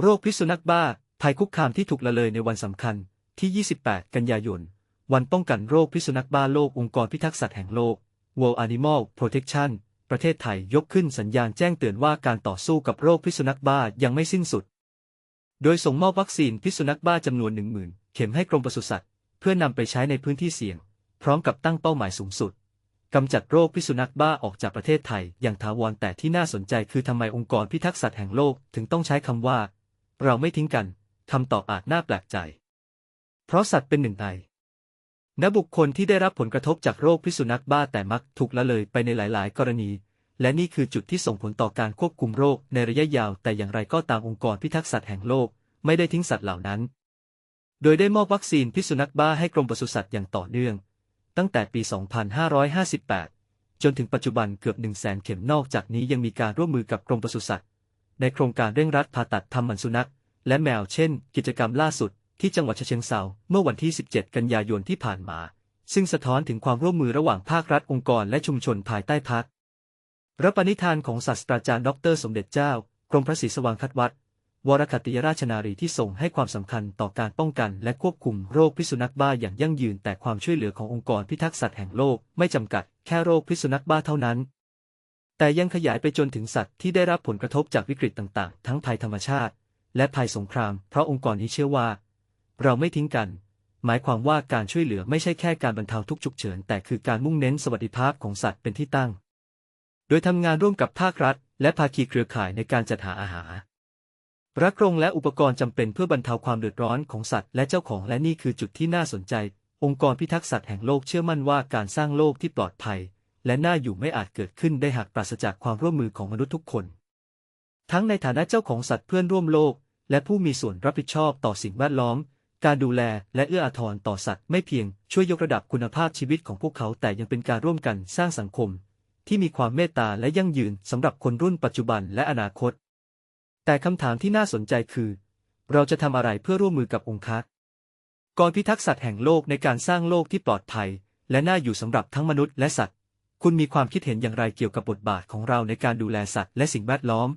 โรคพิษสุนัขบ้า ภัยคุกคามที่ถูกละเลยในวันสำคัญ ที่ 28 กันยายน วันป้องกันโรคพิษสุนัขบ้าโลกองค์กรพิทักษ์สัตว์แห่งโลก World Animal Protection ประเทศไทยยกขึ้นสัญญาณแจ้งเตือนว่าการต่อสู้กับโรคพิษสุนัขบ้ายังไม่สิ้นสุด โดยส่งมอบวัคซีนพิษสุนัขบ้าจำนวน 10,000 เข็มให้กรมปศุสัตว์ เพื่อนำไปใช้ในพื้นที่เสี่ยง พร้อมกับตั้งเป้าหมายสูงสุดกำจัดโรคพิษสุนัขบ้าออกจากประเทศไทยอย่างถาวรแต่ที่น่าสนใจคือทำไมองค์กรพิทักษ์สัตว์แห่งโลกถึงต้องใช้คำว่า เราไม่ทิ้งกันคำตอบอาจน่าแปลกใจ เพราะสัตว์เป็นหนึ่งในณบุคคลที่ได้รับผลกระทบจากโรคพิษสุนัขบ้าแต่มักถูกละเลยไปในหลาย ๆ กรณี และนี่คือจุดที่ส่งผลต่อการควบคุมโรคในระยะยาว แต่อย่างไรก็ตามองค์กรพิทักษ์สัตว์แห่งโลกไม่ได้ทิ้งสัตว์เหล่านั้น โดยได้มอบวัคซีนพิษสุนัขบ้าให้กรมปศุสัตว์อย่างต่อเนื่อง ตั้งแต่ปี 2558 จนถึงปัจจุบันเกือบ 1 0 0 0 0แสนเข็มนอกจากนี้ยังมีการร่วมมือกับกรมปศุสัตว์ ในโครงการเร่งรัดผ่าตัดทำหมันสุนัข และแมวเช่น กิจกรรมล่าสุดที่จังหวัดเชิงเทราเมื่อวันที่ 17 กันยายนที่ผ่านมา ซึ่งสะท้อนถึงความร่วมมือระหว่างภาครัฐองค์กรและชุมชนภายใต้พักรับปณิธานของศาสตราจารย์ดร สมเด็จเจ้ากรมพระศรีสว่างคัดวัดวรคติยราชนารีที่ส่งให้ความสำคัญต่อการป้องกันและควบคุมโรคพิษสุนัขบ้าอย่างยั่งยืนแต่ความช่วยเหลือขององค์กรพิทักษ์สัตว์แห่งโลกไม่จำกัดแค่โรคพิษสุนัขบ้าเท่านั้น แต่ยังขยายไปจนถึงสัตว์ที่ได้รับผลกระทบจากวิกฤตต่างๆ ทั้งภัยธรรมชาติ และภัยสงคราม เพราะองค์กรนี้เชื่อว่า เราไม่ทิ้งกัน หมายความว่าการช่วยเหลือไม่ใช่แค่การบรรเทาทุกข์ฉุกเฉิน แต่คือการมุ่งเน้นสวัสดิภาพของสัตว์เป็นที่ตั้ง โดยทำงานร่วมกับภาครัฐ และภาคีเครือข่ายในการจัดหาอาหารรักรงและอุปกรณ์จำเป็นเพื่อบรรเทาความเดือดร้อนของสัตว์และเจ้าของและนี่คือจุดที่น่าสนใจ องค์กรพิทักษ์สัตว์แห่งโลกเชื่อมั่นว่าการสร้างโลกที่ปลอดภัย และน่าอยู่ไม่อาจเกิดขึ้นได้หากปราศจากความร่วมมือของมนุษย์ทุกคน ทั้งในฐานะเจ้าของสัตว์เพื่อนร่วมโลก และผู้มีส่วนรับผิดชอบต่อสิ่งแวดล้อม การดูแลและเอื้ออาทรต่อสัตว์ไม่เพียงช่วยยกระดับคุณภาพชีวิตของพวกเขาแต่ยังเป็นการร่วมกันสร้างสังคม ที่มีความเมตตาและยั่งยืนสำหรับคนรุ่นปัจจุบันและอนาคต แต่คำถามที่น่าสนใจคือ เราจะทำอะไรเพื่อร่วมมือกับองค์การกรพิทักษ์สัตว์แห่งโลกในการสร้างโลกที่ปลอดภัย และน่าอยู่สำหรับทั้งมนุษย์และสัตว์ คุณมีความคิดเห็นอย่างไรเกี่ยวกับบทบาทของเราในการดูแลสัตว์และสิ่งแวดล้อม